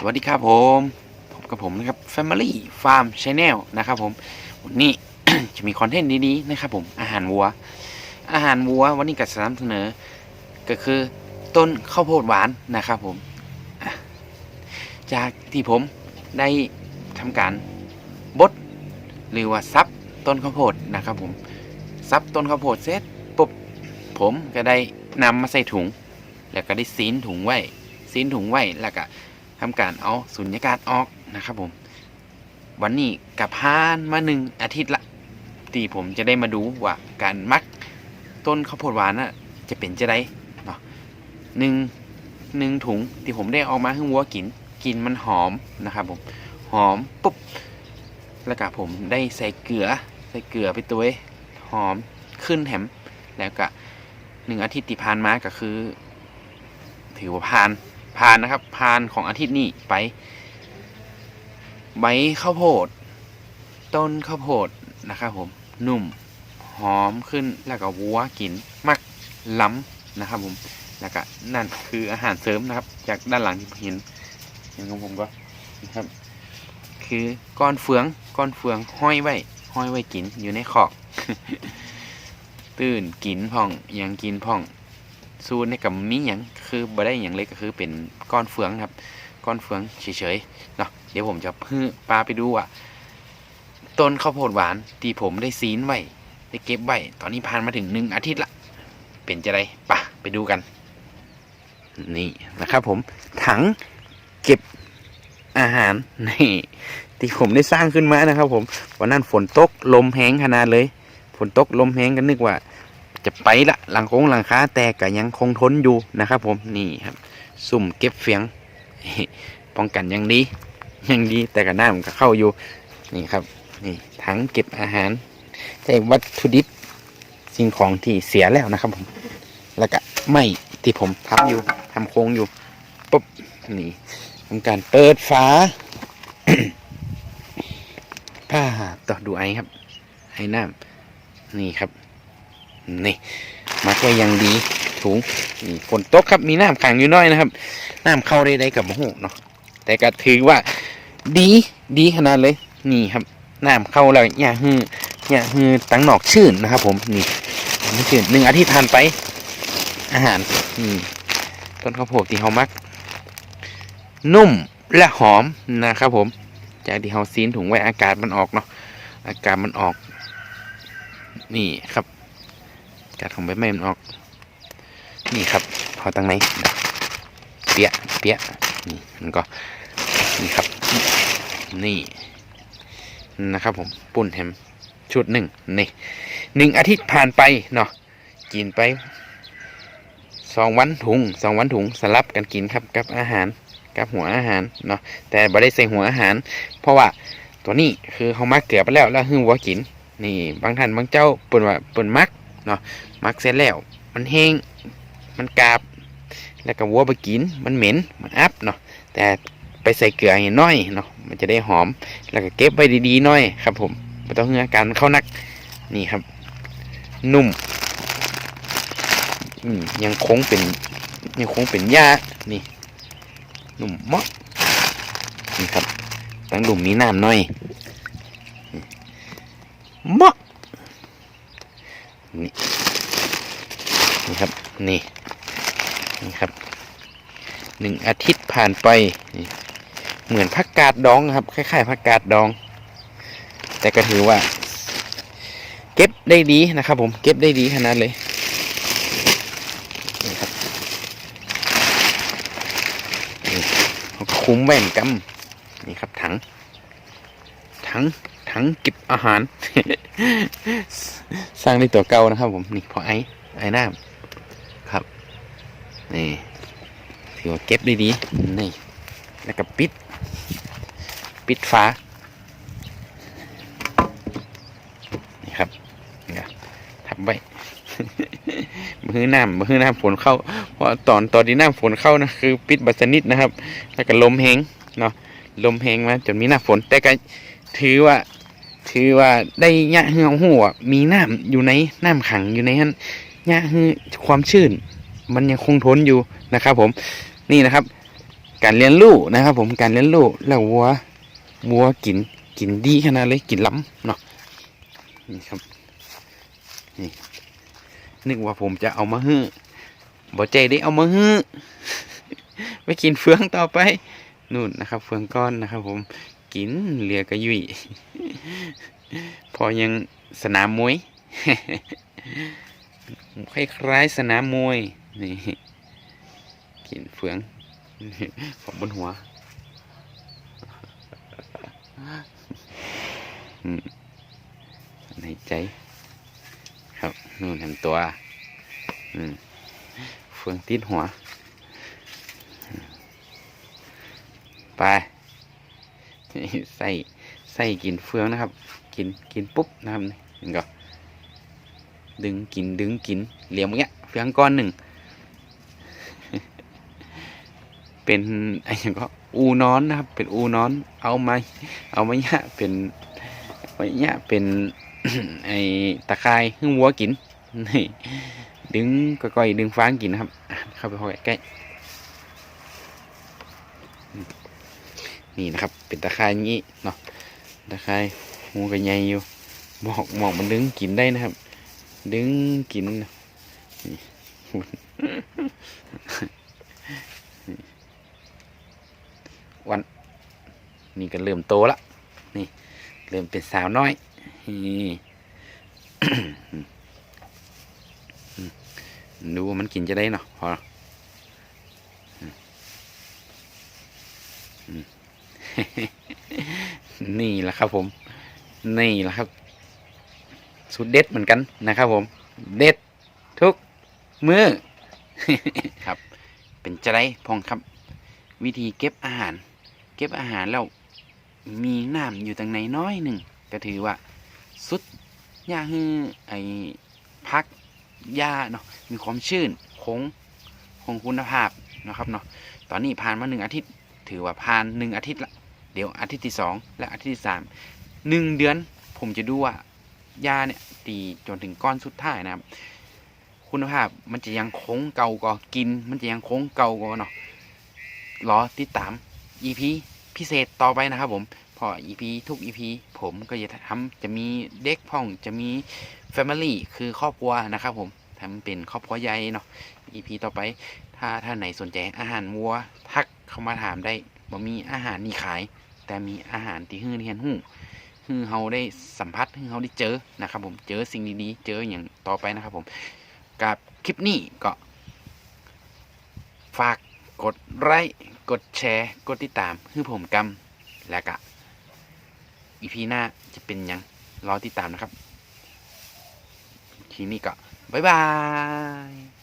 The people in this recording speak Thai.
สวัสดีครับผมพบกับผมนะครับ Family Farm Channel นะครับผม วันนี้ จะมีคอนเทนต์ดีๆนะครับผม อาหารวัว อาหารวัววันนี้ก็จะนำเสนอ ก็คือต้นข้าวโพดหวานนะครับผม จากที่ผมได้ทำการบดหรือว่าซับต้นข้าวโพดนะครับผม ซับต้นข้าวโพดเสร็จปุ๊บผมก็ได้นำมาใส่ถุง แล้วก็ได้ซีนถุงไว้ซีนถุงไว้แล้วก็ ทำการเอาสุญญากาศออกนะครับผม วันนี้กับพานมาหนึ่งอาทิตย์ละที่ผมจะได้มาดูว่าการมักต้นข้าวโพดหวานน่ะจะเป็นจะได้เนาะหนึ่งหนึ่งถุงที่ผมได้ออกมาให้วัวกินกินมันหอมนะครับผมหอมปุ๊บแล้วก็ผมได้ใส่เกลือใส่เกลือไปตัวเอหอมขึ้นแถมแล้วก็หนึ่งอาทิตย์ที่ผ่านมาก็คือ ถือว่าผ่าน ผ่านนะครับผ่านของอาทิตย์นี้ไป ใบข้าวโพด ต้นข้าวโพดนะครับผมนุ่มหอมขึ้นแล้วก็วัวกินมักล้ำนะครับ ผมแล้วก็นั่นคืออาหารเสริมนะครับ จากด้านหลังที่เห็นเห็นของผมก็นะครับ คือก้อนเฟืองก้อนเฟืองห้อยไว้ห้อยไว้กินอยู่ในขอก ตื่นกินพ่องยังกินพ่อง สูตรในกับมีอย่างคือบ่ได้อย่างเล็กก็คือเป็นก้อนเฟืองครับ ก้อนเฟืองเฉยๆเนาะเดี๋ยวผมจะพื่อปลาไปดูว่าต้นข้าวโพดหวานที่ผมได้ซีนไว้ได้เก็บไว้ตอนนี้ผ่านมาถึงหนึ่งอาทิตย์ละเป็นจะไรปะไปดูกัน นี่นะครับผมถังเก็บอาหารนี่ที่ผมได้สร้างขึ้นมานะครับ ผมวันนั้นฝนตกลมแห้งขนาดเลย ฝนตกลมแห้งกันนึกว่า จะไปละหลังโค้งหลังคาแต่ก็ยังคงทนอยู่นะครับผมนี่ครับ สุ่มเก็บเฟียง ป้องกันอยังดียังดีแต่ก็น้ำก็เข้าอยู่นี่ครับนี่ถังเก็บอาหารใช้วัตถุดิบสิ่งของที่เสียแล้วนะครับผม แล้วก็ไม่ที่ผมทำอยู่ทำโค้งอยู่ปุ๊บนี่ทำการเปิดฝาผ้าต่อดูไอครับไอน้ำนี่ครับ นี่มักไว้อยังดีถุงนี่ฝนตกครับมีน้ำขังอยู่น้อยนะครับน้ำเข้าได้ได้กับหูเนาะแต่ก็ถือว่าดีดีขนาดเลยนี่ครับน้ำเข้าแล้วอย่าฮืออย่าฮือตังหนอกชื่นนะครับ ผมนี่ไม่ชื่นหนึ่งอาทิตย์ผ่านไป อาหารอืมต้นข้าวโพดที่เขามัก นุ่มและหอมนะครับผม จากที่เขาซีนถุงไว้อากาศมันออกเนาะอากาศมันออก นี่ครับ กัดของใบไม้มันออก นี่ครับ พอตั้งไหนเปียเปียนี่มันก็นี่ครับ นี่นะครับผมปุ่นแฮมชุดหนึ่งนี่หนึ่งอาทิตย์ผ่านไปเนาะกินไปสองวันถุงสองวันถุงสลับกันกินครับกับอาหารกับหัวอาหารเนาะแต่บ่ได้ใส่หัวอาหาร เพราะว่าตัวนี้คือเขามักเกลือไปแล้วแล้วหึ่งวัวกินนี่บางท่านบางเจ้าปิ่นว่าปิ่นมัก มักเสร็จแล้ว มันแห้งมันกราบ แล้วก็วัวไปกิน มันเหม็น มันอับเนาะแต่ไปใส่เกลือให้น้อยเนาะมันจะได้หอม แล้วก็เก็บไว้ดีๆหน้อยครับ ผมไม่ต้องเหืออการเข้านักนี่ครับ นุ่มยังคงเป็นยังคงเป็นหญ้านี่นุ่มเมาะนี่ครับตั้งดุ่มนี้น้ำหน่อยเมาะ นี่นี่ครับนี่นี่ครับหนึ่งอาทิตย์ผ่านไปเหมือนผักกาดดองครับคล้ายๆผักกาดดอง แต่ก็ถือว่า เก็บได้ดีนะครับ ผมเก็บได้ดีขนาดเลยนี่ครับนี่คุ้มแว่นกำนี่ครับถังถัง ถังเก็บอาหาร สร้างในตัวเก่านะครับผมนี่พอไอ้ไอ้น้ำครับนี่ถือว่าเก็บด้ดีนี่แล้วก็ปิด ปิดฟ้านี่ครับนี่ครับทับไว้มือน้ำมือน้ำฝนเข้าเพราะตอนตอนที่น้ำฝนเข้านะคือ ปิดบัสนิทนะครับ แล้วก็ลมแหงเนาะลมแหงมาจนมีหน้าฝนแต่ก็ถือว่า ถือว่าได้ยะเหือหัวมีน้ำอยู่ในน้ำขังอยู่ในนั้นยะฮือความชื้น มันยังคงทนอยู่นะครับ ผมนี่นะครับ การเลี้ยงลูกนะครับ ผมการเลี้ยงลูกแล้ววัววัวกินกินดีขนาดเลยกินล้ำเนาะนี่ครับนี่นึกว่าผมจะเอามาฮื้อบ่ใจได้เอามาฮื้อไปกินเฟืองต่อไปนู่นนะครับ เฟืองก้อนนะครับ ผมกินเหลือกระยุย พอยังสนามมวยคล้ายๆสนามมวยนี่กินเฟืองผมบนหัวในใจ ครับนู่นเห็นตัวเฟืองติดหัว ไปใส่ ส่กินเฟืองนะครับ กินกินปุ๊บนะครับนี่เห็นก็ดึงกินดึงกินเหลี่ยมเงี้ยเฟืองก้อนหนึ่งเป็นไอ้อย่างก็อูนอนนะครับ เป็นอูนอน เอาไม้เอาไม้ยเป็นไม้ยเป็นไอ้ตะไคร้ให้วัวกินนี่ดึงก้อยๆดึงฟางกินนะครับเข้าไปพอใกล้ๆนี่นะครับ เป็นตะไคร้นี้เนาะ ตะไคร้หูกันใหญ่อยู่หมอกหมอกมันดึงกินได้นะครับ ดึงกินนะนี่หุ่นวันนี่ก็เริ่มโตละ นี่ เริ่มเป็นสาวน้อยดูว่ามันกินจะได้เนาะพอ นี่แหละครับผม นี่แหละครับสุดเด็ดเหมือนกันนะครับ ผม เด็ดทุกมือครับ เป็นจะได้พองครับ วิธีเก็บอาหาร เก็บอาหารแล้วมีน้ำอยู่ตรงไหนน้อยหนึ่งก็ถือว่า สุดยาฮือไอพักยาเนาะมีความชื้นคงคงคุณภาพนะครับเนาะตอนนี้ผ่านมาหนึ่งอาทิตย์ ถือว่าผ่านหนึ่งอาทิตย์ละ ดี๋ยวอาทิตย์ที่สองและอาทิตย์ที่สามหนึ่งเดือนผมจะดูว่ายาเนี่ยตีจนถึงก้อนสุดท้ายนะครับ คุณภาพมันจะยังคงเก่าก็กิน มันจะยังคงเก่าก็เนาะรอติดตาม EP พิเศษต่อไปนะครับผมพอ EP ทุก EP ผมก็จะทำจะมีเด็กพ่องจะมี Family คือครอบครัวนะครับผมทำเป็นครอบครัวใหญ่เนาะ EP ต่อไป ถ้าท่านไหนสนใจอาหารวัว ทักเข้ามาถามได้บ่มีอาหารนี่ขาย แต่มีอาหารที่ฮื้อเรียนหู้ฮื้อเฮาได้สัมผัสฮื้อเฮาได้เจอนะครับ ผมเจอสิ่งดีๆเจออย่างต่อไปนะครับ ผมกับคลิปนี้ก็ฝากกดไลค์กดแชร์ กดติดตามให้ผมกำแล้วก็อีพีหน้าจะเป็นยังรอติดตามนะครับ ทีนี้ก็บ๊ายบาย